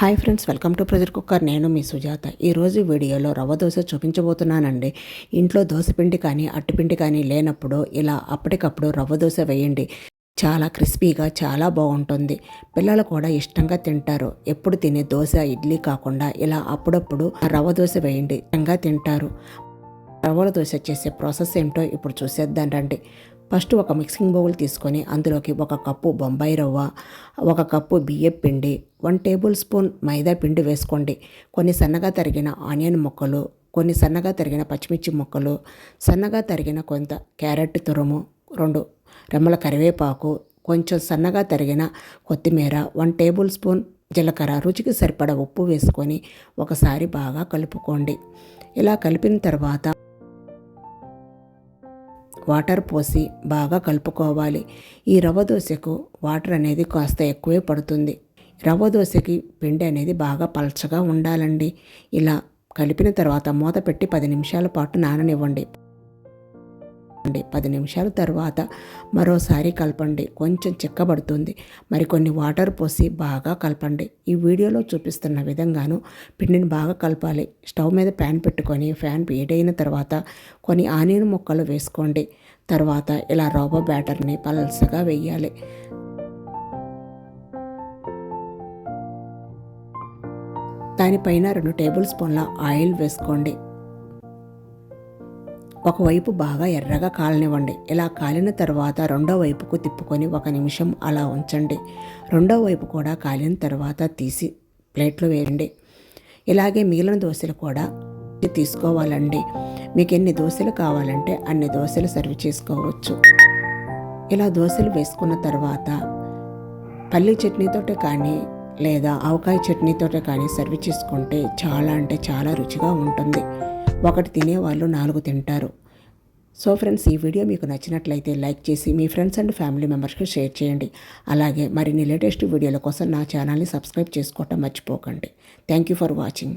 Hi friends welcome to pressure cooker. నేను మీ సుజాత. ఈరోజు వీడియోలో రవ్వ దోశ చూపించబోతున్నానండి. ఇంట్లో దోశ పిండి కానీ అట్టుపిండి కానీ లేనప్పుడు ఇలా అప్పటికప్పుడు రవ్వ దోశ వేయండి. చాలా క్రిస్పీగా చాలా బాగుంటుంది. పిల్లలు కూడా ఇష్టంగా తింటారు. ఎప్పుడు తినే దోశ ఇడ్లీ కాకుండా ఇలా అప్పుడప్పుడు రవ్వ దోశ వేయండి. ఇష్టంగా తింటారు. రవ్వల దోశ చేసే ప్రాసెస్ ఏమిటో ఇప్పుడు చూసేద్దాం రండి. ఫస్ట్ ఒక మిక్సింగ్ బౌల్ తీసుకొని అందులోకి ఒక కప్పు బొంబాయి రవ్వ ఒక కప్పు బియ్యం పిండి వన్ టేబుల్ స్పూన్ మైదా పిండి వేసుకోండి. కొన్ని సన్నగా తరిగిన ఆనియన్ ముక్కలు కొన్ని సన్నగా తరిగిన పచ్చిమిర్చి ముక్కలు సన్నగా తరిగిన కొంత క్యారెట్ తురుము రెండు రెమ్మల కరివేపాకు కొంచెం సన్నగా తరిగిన కొత్తిమీర వన్ టేబుల్ స్పూన్ జీలకర్ర రుచికి సరిపడ ఉప్పు వేసుకొని ఒకసారి బాగా కలుపుకోండి. ఇలా కలిపిన తర్వాత వాటర్ పోసి బాగా కలుపుకోవాలి. ఈ రవ్వ దోశకు వాటర్ అనేది కాస్త ఎక్కువే పడుతుంది. రవ్వ దోశకి పిండి అనేది బాగా పలచగా ఉండాలండి. ఇలా కలిపిన తర్వాత మూత పెట్టి పది నిమిషాల పాటు నాననివ్వండి. కలపండి. పది నిమిషాల తర్వాత మరోసారి కలపండి. కొంచెం చిక్కబడుతుంది. మరికొన్ని వాటర్ పోసి బాగా కలపండి. ఈ వీడియోలో చూపిస్తున్న విధంగాను పిండిని బాగా కలపాలి. స్టవ్ మీద ప్యాన్ పెట్టుకొని ఫ్యాన్ వేడైన తర్వాత కొన్ని ఆనియన్ ముక్కలు వేసుకోండి. తర్వాత ఇలా రోబో బ్యాటర్ని పలసగా వేయాలి. దానిపైన రెండు టేబుల్ స్పూన్ల ఆయిల్ వేసుకోండి. ఒకవైపు బాగా ఎర్రగా కాలనివ్వండి. ఇలా కాలిన తర్వాత రెండో వైపుకు తిప్పుకొని ఒక నిమిషం అలా ఉంచండి. రెండో వైపు కూడా కాలిన తర్వాత తీసి ప్లేట్లో వేయండి. ఇలాగే మిగిలిన దోశలు కూడా తీసుకోవాలండి. మీకు ఎన్ని దోశలు కావాలంటే అన్ని దోశలు సర్వ్ చేసుకోవచ్చు. ఇలా దోశలు వేసుకున్న తర్వాత పల్లి చట్నీతోటే కానీ లేదా ఆవకాయ చట్నీతోటే కానీ సర్వ్ చేసుకుంటే చాలా అంటే చాలా రుచిగా ఉంటుంది. ఒకటి తినేవాళ్ళు నాలుగు తింటారు. సో ఫ్రెండ్స్ ఈ వీడియో మీకు నచ్చినట్లయితే లైక్ చేసి మీ ఫ్రెండ్స్ అండ్ ఫ్యామిలీ మెంబర్స్కి షేర్ చేయండి. అలాగే మరిన్ని లేటెస్ట్ వీడియోల కోసం నా ఛానల్ని సబ్స్క్రైబ్ చేసుకోవటం మర్చిపోకండి. Thank you for watching.